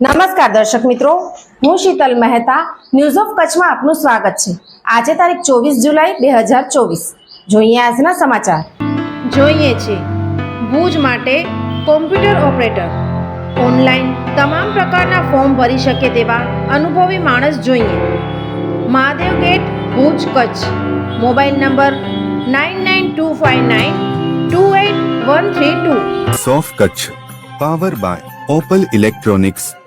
નમસ્કાર દર્શક મિત્રો હું શીતલ મહેતા ન્યૂઝ ઓફ કચ્છમાં આપનું સ્વાગત છે. આજે તારીખ ચોવીસ જુલાઈ બે હજાર ચોવીસ. જોઈએ આજના સમાચાર. જોઈએ છે ભુજ માટે કોમ્પ્યુટર ઓપરેટર. ઓનલાઈન તમામ પ્રકારના ફોર્મ ભરી શકે તેવા અનુભવી માણસ જોઈએ. Mahadev gate Bhuj Kutch. Mobile number nine nine two five nine two eight one three two. સોફ Kutch power by Opal electronics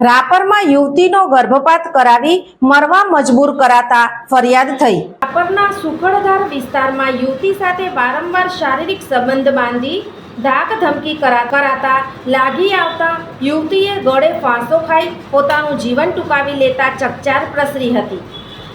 રાપરમાં યુવતીનો ગર્ભપાત કરાવી મરવા મજબૂર કરાતા ફરિયાદ થઈ. રાપરના સુખડધાર વિસ્તારમાં યુવતી સાથે વારંવાર શારીરિક સંબંધ બાંધી ધાક ધમકી કરા, કરાતા લાગી આવતા યુવતીએ ગળે ફાંસો ખાઈ પોતાનું જીવન ટૂંકાવી લેતા ચકચાર પ્રસરી હતી.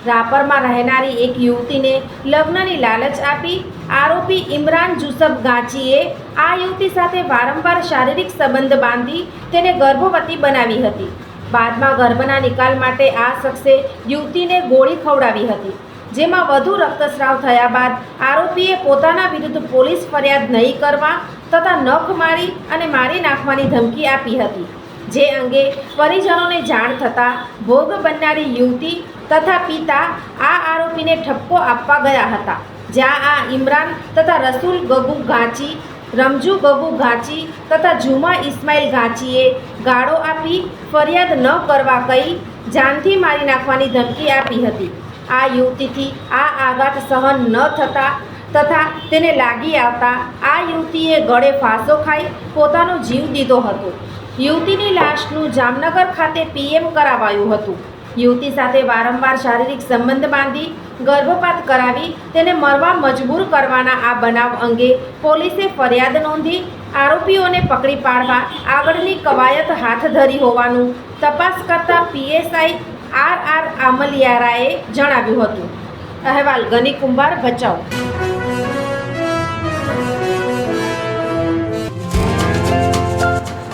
રાપરમાં રહેનારી એક યુવતીને લગ્નની લાલચ આપી આરોપી ઇમરાન જુસફ ગાંચીએ આ યુવતી સાથે વારંવાર શારીરિક સંબંધ બાંધી તેને ગર્ભવતી બનાવી હતી. બાદમાં ગર્ભના નિકાલ માટે આ શખ્સે યુવતીને ગોળી ખવડાવી હતી, જેમાં વધુ રક્તસ્રાવ થયા બાદ આરોપીએ પોતાના વિરુદ્ધ પોલીસ ફરિયાદ નહીં કરવા તથા નખ મારી અને મારી નાખવાની ધમકી આપી હતી. જે અંગે પરિજનોને જાણ થતાં ભોગ બનનારી યુવતી તથા પિતા આ આરોપીને ઠપકો આપવા ગયા હતા. જ્યાં આ ઇમરાન તથા રસૂલ ગબુ ગાંચી, રમજુ ગબુ ગાંચી તથા જુમા ઇસ્માઇલ ગાંચીએ ગાળો આપી ફરિયાદ ન કરવા કહી જાનથી મારી નાખવાની ધમકી આપી હતી. આ યુવતીથી આ આઘાત સહન ન થતા તથા તેને લાગી આવતા આ યુવતીએ ગળે ફાંસો ખાઈ પોતાનો જીવ દીધો હતો. યુવતીની લાશનું જામનગર ખાતે પીએમ કરાવાયું હતું. યુવતી સાથે વારંવાર શારીરિક સંબંધ બાંધી, ગર્ભપાત કરાવી, તેને મરવા મજબૂર કરવાના આ બનાવ અંગે પોલીસે ફરિયાદ નોંધી, આરોપીઓને પકડી પાડવા આગળની કવાયત હાથ ધરી હોવાનું તપાસ કરતા પીએસઆઈ આર આર આમલિયારાએ જણાવ્યું હતું. અહેવાલ ગની કુંભાર ભચાઉ.